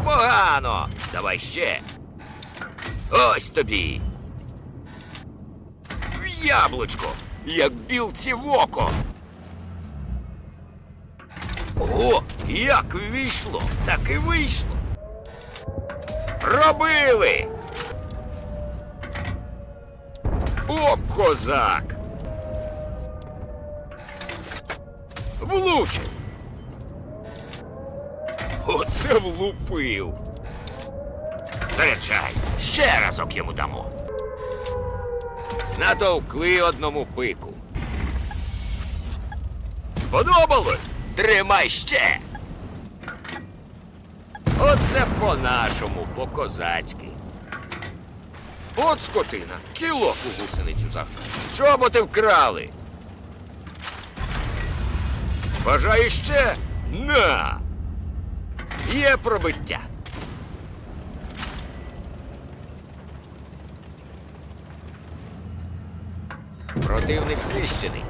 Непогано. Давай ще. Ось тобі. Яблучко, як білці в око. О, як вийшло, так і вийшло. Робили. О, козак. Влучив. Оце влупив. Заряджай, ще разок йому дамо. Натовкли одному пику. Подобалось? Тримай ще. Оце по-нашому, по-козацьки. От скотина, кілок у гусеницю завтра. Чоботи вкрали. Бажаєш ще? На! Є пробиття. Противник знищений.